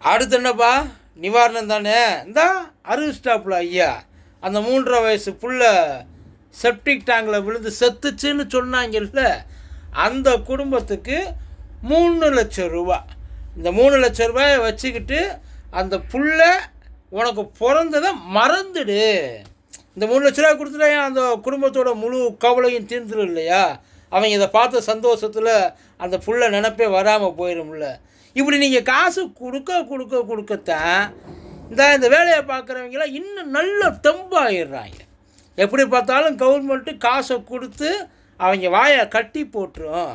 அடுத்து என்னப்பா? நிவாரணம் தானே? இந்தா அறிவிச்சிட்டாப்புல ஐயா. அந்த மூன்றரை வயசு புள்ள செப்டிக் டேங்கில் விழுந்து செத்துச்சுன்னு சொன்னாங்கல்ல அந்த குடும்பத்துக்கு மூணு லட்சம் ரூபா. இந்த மூணு லட்சம் ரூபாயை வச்சுக்கிட்டு அந்த புள்ள உனக்கு பிறந்ததை மறந்துடு. இந்த மூணு லட்ச ரூபா கொடுத்துட்டா அந்த குடும்பத்தோட முழு கவலையும் தீர்ந்துடும் இல்லையா? அவங்க இதை பார்த்த சந்தோஷத்தில் அந்த புள்ள நினப்பே வராமல் போயிடும்ல இப்படி நீங்கள் காசு கொடுக்க கொடுக்க கொடுக்கத்தான் இந்த இந்த வேலையை பார்க்குறவங்களாம் இன்னும் நல்ல தெம்பாயிடுறாங்க. எப்படி பார்த்தாலும் கவர்மெண்ட்டு காசை கொடுத்து அவங்க வாயை கட்டி போட்டுரும்.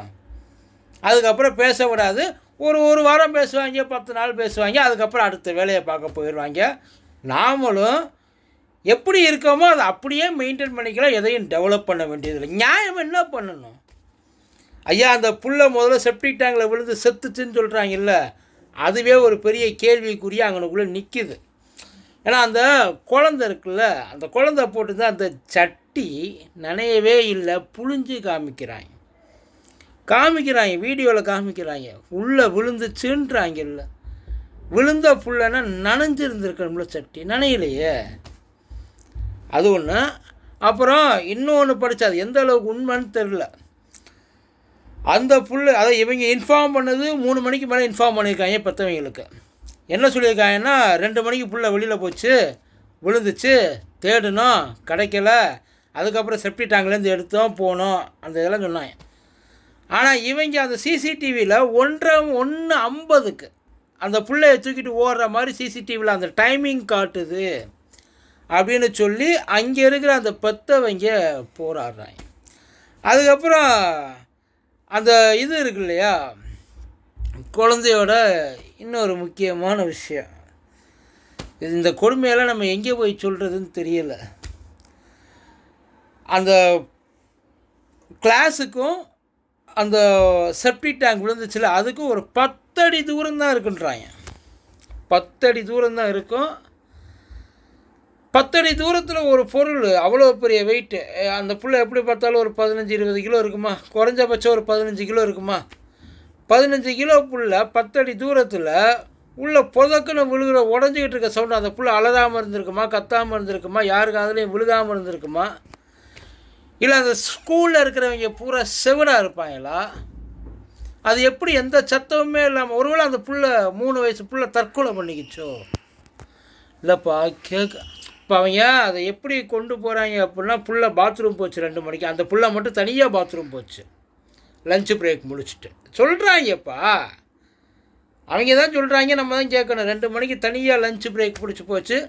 அதுக்கப்புறம் பேச விடாது. ஒரு ஒரு வாரம் பேசுவாங்க பத்து நாள் பேசுவாங்க அதுக்கப்புறம் அடுத்த வேலையை பார்க்க போயிடுவாங்க. நாமளும் எப்படி இருக்கோமோ அதை அப்படியே மெயின்டைன் பண்ணிக்கலாம் எதையும் டெவலப் பண்ண வேண்டியதில்லை. நியாயம் என்ன பண்ணணும்? ஐயா அந்த புள்ள முதல்ல செப்டிக் டேங்கில் விழுந்து செத்துச்சுன்னு சொல்கிறாங்கல்ல அதுவே ஒரு பெரிய கேள்விக்குரிய அங்கனுக்குள்ளே நிற்கிது ஏன்னா அந்த குழந்த இருக்குல்ல அந்த குழந்த போட்டுதான் அந்த சட்டி நனையவே இல்லை புழிஞ்சு காமிக்கிறாங்க. காமிக்கிறாங்க வீடியோவில் காமிக்கிறாங்க. உள்ளே விழுந்துச்சுன்றாங்கல்ல. விழுந்த புள்ளனா நனைஞ்சிருந்துருக்கணும்ல சட்டி நனையிலையே. அது ஒன்று அப்புறம் இன்னொன்று படித்தா அது எந்த அளவுக்கு உண்மைன்னு தெரில அந்த புல் அதை இவங்க இன்ஃபார்ம் பண்ணது மூணு மணிக்கு மேலே இன்ஃபார்ம் பண்ணியிருக்காங்க பெற்றவங்களுக்கு என்ன சொல்லியிருக்காங்கன்னா ரெண்டு மணிக்கு புள்ள வெளியில் போச்சு விழுந்துச்சு தேடினோம் கிடைக்கல அதுக்கப்புறம் செப்டி டேங்க்லேருந்து எடுத்தோம் போனோம் அந்த இதெல்லாம் சொன்னாங்க. ஆனால் இவங்க அந்த சிசிடிவியில் ஒன்றரை ஒன்று ஐம்பதுக்கு அந்த புள்ளைய தூக்கிட்டு ஓடுற மாதிரி சிசிடிவியில் அந்த டைமிங் காட்டுது அப்படின்னு சொல்லி அங்கே இருக்கிற அந்த பெத்தவங்க போராடுறாங்க. அதுக்கப்புறம் அந்த இது இருக்கு இல்லையா? குழந்தையோட இன்னொரு முக்கியமான விஷயம். இந்த கொடுமையெல்லாம் நம்ம எங்கே போய் சொல்கிறதுன்னு தெரியல. அந்த கிளாஸுக்கும் அந்த செப்டி டேங்க் விழுந்துச்சுல அதுக்கும் ஒரு பத்தடி தூரம் தான் இருக்குன்றாங்க. பத்தடி தூரம் தான் இருக்கும். பத்தடி தூரத்தில் ஒரு பொருள் அவ்வளோ பெரிய வெயிட்டு அந்த புள்ள எப்படி பார்த்தாலும் ஒரு பதினஞ்சு இருபது கிலோ இருக்குமா? குறைஞ்சபட்சம் ஒரு பதினஞ்சு கிலோ இருக்குமா? பதினஞ்சு கிலோ புள்ள பத்தடி தூரத்தில் உள்ள புதக்குன்னு விழுகிற உடஞ்சிக்கிட்டு இருக்க சவுண்டு அந்த புள்ள அழகாமல் இருந்திருக்குமா? கத்தாமல் இருந்திருக்குமா? யாருக்கு அதுலேயும் விழுகாமல் இருந்திருக்குமா? இல்லை அந்த ஸ்கூலில் இருக்கிறவங்க பூரா செவனாக இருப்பாங்களா? அது எப்படி எந்த சத்தமுமே இல்லாமல் ஒருவேளை அந்த புள்ள மூணு வயசு புள்ள தற்கொலை பண்ணிக்கிச்சோ? இல்லைப்பா கேட்க இப்போ அவங்க அதை எப்படி கொண்டு போகிறாங்க அப்படின்னா புள்ள பாத்ரூம் போச்சு ரெண்டு மணிக்கு. அந்த புள்ள மட்டும் தனியாக பாத்ரூம் போச்சு. லஞ்ச் பிரேக் முடிச்சுட்டு. சொல்கிறாங்கப்பா அவங்க தான் சொல்கிறாங்க நம்ம தான் கேட்கணும். ரெண்டு மணிக்கு தனியாக லஞ்ச் பிரேக் பிடிச்சி போச்சு.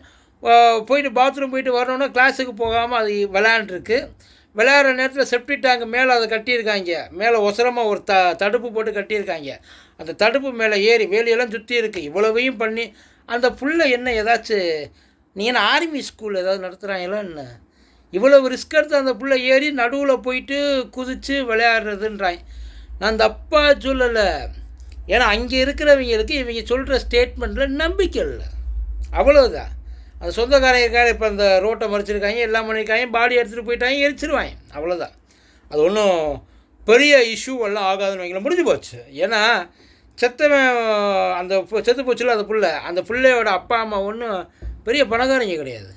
போயிட்டு பாத்ரூம் போயிட்டு வரணுன்னா கிளாஸுக்கு போகாமல் அது விளையாண்டுருக்கு. விளையாடுற நேரத்தில் செப்டி டேங்க் மேலே அதை கட்டியிருக்காங்க. மேலே ஒசரமாக ஒரு த தடுப்பு போட்டு கட்டியிருக்காங்க. அந்த தடுப்பு மேலே ஏறி வேலியெல்லாம் சுற்றி இருக்குது இவ்வளவையும் பண்ணி அந்த புள்ள என்ன ஏதாச்சும் நீ என்ன ஆர்மி ஸ்கூல் ஏதாவது நடத்துகிறாங்களோ என்ன? இவ்வளவு ரிஸ்க் எடுத்து அந்த பிள்ளை ஏறி நடுவில் போயிட்டு குதித்து விளையாடுறதுன்றாங்க நான் தப்பா சொல்லலை. ஏன்னா அங்கே இருக்கிறவங்களுக்கு இவங்க சொல்கிற ஸ்டேட்மெண்ட்டில் நம்பிக்கை இல்லை. அவ்வளோதான் அந்த சொந்தக்காரங்க இருக்காரு இப்போ அந்த ரோட்டை மறைச்சிருக்காங்க எல்லாம் பண்ணியிருக்காங்க பாடி எடுத்துகிட்டு போயிட்டாங்க எரிச்சிருவாங்க. அவ்வளோதான் அது ஒன்றும் பெரிய இஷ்யூ எல்லாம் ஆகாதுன்னு வைங்கள முடிஞ்சு போச்சு. ஏன்னா செத்தவன் அந்த செத்து போச்சுல அந்த பிள்ளை. அந்த பிள்ளையோட அப்பா அம்மா ஒன்றும் பெரிய பணக்காரங்க கிடையாது.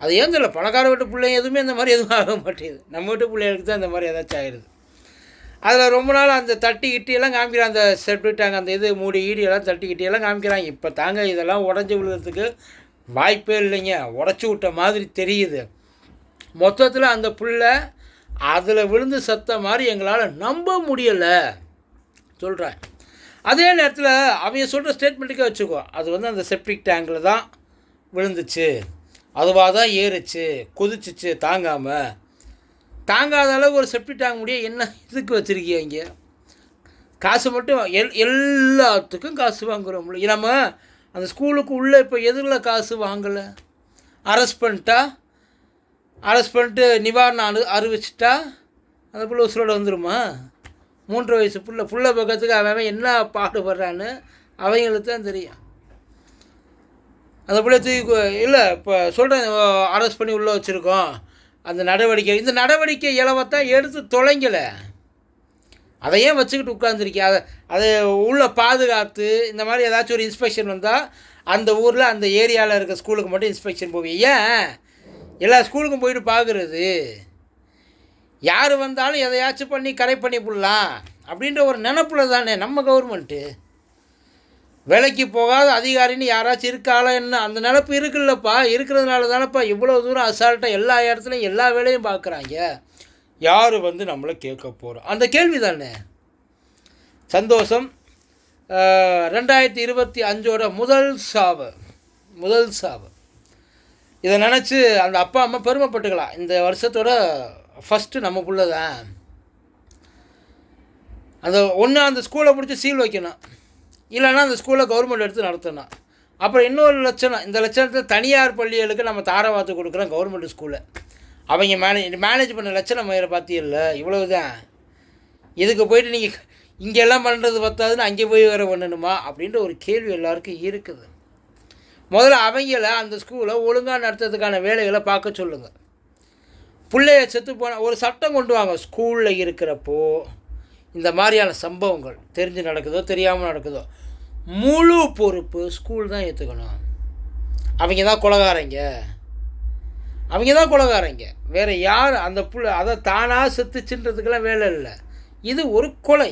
அது ஏன் தெரியல பணக்கார வீட்டு பிள்ளைங்க எதுவுமே இந்த மாதிரி எதுவும் ஆக மாட்டேங்குது. நம்ம வீட்டு பிள்ளைகளுக்கு தான் இந்த மாதிரி ஏதாச்சும் ஆயிடுது. அதில் ரொம்ப நாள் அந்த தட்டி கிட்டியெல்லாம் காமிக்கிறாங்க. அந்த செப்டிட்டாங்க அந்த இது மூடி ஈடியெல்லாம் தட்டி கிட்டியெல்லாம் காமிக்கிறாங்க. இப்போ தாங்க இதெல்லாம் உடஞ்சி விழுகிறதுக்கு வாய்ப்பே இல்லைங்க. உடச்சி விட்ட மாதிரி தெரியுது. மொத்தத்தில் அந்த பிள்ளை அதில் விழுந்து சத்த மாதிரி எங்களால் நம்ப முடியலை. சொல்கிறேன் அதே நேரத்தில் அவங்க சொல்கிற ஸ்டேட்மெண்ட்டுக்கே வச்சுக்கோ. அது வந்து அந்த செப்டிக் டேங்கில் தான் விழுந்துச்சு. அதுவாக தான் ஏறுச்சு கொதிச்சிச்சு தாங்காமல் தாங்காத அளவு ஒரு செப்டி டேங்க் முடிய என்ன இதுக்கு வச்சுருக்கீங்க இங்கே? காசு மட்டும் எல் எல்லாத்துக்கும் காசு வாங்குறோம்ல நம்ம அந்த ஸ்கூலுக்கு உள்ளே இப்போ எதிரில் காசு வாங்கலை? அரெஸ்ட் பண்ணிட்டா? அரெஸ்ட் பண்ணிட்டு நிவாரணம் அனு அறிவிச்சிட்டா? அந்த புள்ள உசுரோடு வந்துருமா? மூன்று வயசு பிள்ளை புள்ள பக்கத்துக்கு அவன் அவன் என்ன பாடுபடுறான்னு அவங்களுக்கு தான் தெரியும். அந்த பிள்ளைய தூக்கி இல்லை இப்போ சொல்கிறேன் அரெஸ்ட் பண்ணி உள்ளே வச்சுருக்கோம். அந்த நடவடிக்கை இந்த நடவடிக்கை இலவத்தை எடுத்து தொலைங்கலை. அதை ஏன் வச்சுக்கிட்டு உட்காந்துருக்கேன் அதை அதை உள்ளே பாதுகாத்து இந்த மாதிரி ஏதாச்சும் ஒரு இன்ஸ்பெக்ஷன் வந்தால் அந்த ஊரில் அந்த ஏரியாவில் இருக்க ஸ்கூலுக்கு மட்டும் இன்ஸ்பெக்ஷன் போவீங்க ஏன்? எல்லா ஸ்கூலுக்கும் போயிட்டு பார்க்குறது யார் வந்தாலும் எதையாச்சும் பண்ணி கரெக்ட் பண்ணி விடலாம் அப்படின்ற ஒரு நினப்பில் தானே நம்ம கவர்மெண்ட்டு வேலைக்கு போகாத அதிகாரின்னு யாராச்சும் இருக்காளா என்ன? அந்த நினப்பு இருக்குல்லப்பா. இருக்கிறதுனால தானேப்பா இவ்வளோ தூரம் அசால்ட்டாக எல்லா இடத்துலையும் எல்லா வேலையும் பார்க்குறாங்க. யார் வந்து நம்மளை கேட்க போகிறோம் அந்த கேள்வி தானே. சந்தோஷம். ரெண்டாயிரத்தி இருபத்தி அஞ்சோட முதல் சாவு. முதல் சாவு. இதை நினச்சி அந்த அப்பா அம்மா பெருமைப்பட்டுக்கலாம். இந்த வருஷத்தோட ஃபஸ்ட்டு நம்ம தான் அந்த ஒன்று அந்த ஸ்கூலை பிடிச்சி சீல் வைக்கணும். இல்லைன்னா அந்த ஸ்கூலை கவர்மெண்ட் எடுத்து நடத்தணும். அப்புறம் இன்னொரு லட்சணம் இந்த லட்சணத்தை தனியார் பள்ளிகளுக்கு நம்ம தாரவாத்து கொடுக்குறோம் கவர்மெண்ட் ஸ்கூலில் அவங்க மேனேஜ் மேனேஜ் பண்ண லட்சணம் மயிரை பார்த்தியல்ல இவ்வளவு தான் இதுக்கு போயிட்டு நீங்கள் இங்கெல்லாம் பண்ணுறது பத்தாதுன்னு அங்கே போய் வேறு பண்ணணுமா? அப்படின்ற ஒரு கேள்வி எல்லாருக்கும் இருக்குது. முதல்ல அவங்கள அந்த ஸ்கூலை ஒழுங்காக நடத்துறதுக்கான வேலைகளை பார்க்க சொல்லுங்கள் பிள்ளைய செத்து போன ஒரு சட்டம் கொண்டு வாங்க. ஸ்கூலில் இருக்கிறப்போ இந்த மாதிரியான சம்பவங்கள் தெரிஞ்சு நடக்குதோ தெரியாமல் நடக்குதோ முழு பொறுப்பு ஸ்கூல் தான் ஏற்றுக்கணும் அவங்க தான் கொலகாரங்க. அவங்க தான் கொலகாரங்க. வேறு யார் அந்த புள்ள அதை தானாக செத்துச்சுன்றதுக்கெல்லாம் வேலை இல்லை. இது ஒரு கொலை.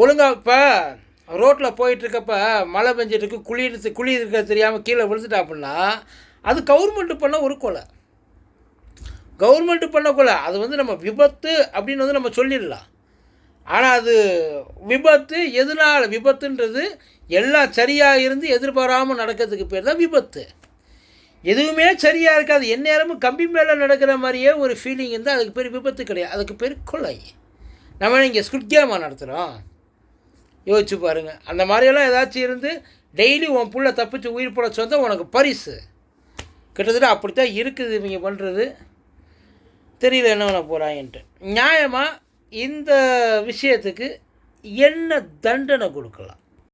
ஒழுங்காக இப்போ ரோட்டில் போயிட்டுருக்கப்ப மழை பெஞ்சிட்ருக்கு குழி குழி இருக்க தெரியாமல் கீழே விழுந்துட்டா அப்படின்னா அது கவர்மெண்ட்டு பண்ண ஒரு கொலை. கவர்மெண்ட்டு பண்ண கொலை. அது வந்து நம்ம விபத்து அப்படின்னு வந்து நம்ம சொல்லிடலாம். ஆனால் அது விபத்து எதனால் விபத்துன்றது எல்லாம் சரியாக இருந்து எதிர்பாராமல் நடக்கிறதுக்கு பேர் தான் விபத்து. எதுவுமே சரியாக இருக்காது. எந்நேரமும் கம்பி மேலே நடக்கிற மாதிரியே ஒரு ஃபீலிங் இருந்தால் அதுக்கு பேர் விபத்து கிடையாது. அதுக்கு பேர் கொலை. நம்ம இங்கே ஸ்குட்கேமா நடத்துகிறோம் யோசிச்சு பாருங்கள் அந்த மாதிரியெல்லாம் ஏதாச்சும் இருந்து டெய்லி உன் புள்ள தப்பிச்சு உயிர் போட சொந்தம் உனக்கு பரிசு. கிட்டத்தட்ட அப்படித்தான் இருக்குது இவங்க பண்ணுறது தெரியல என்ன பண்ண போகிறாங்கன்ட்டு நியாயமாக இந்த விஷயத்துக்கு என்ன தண்டனை கொடுக்கலாம்?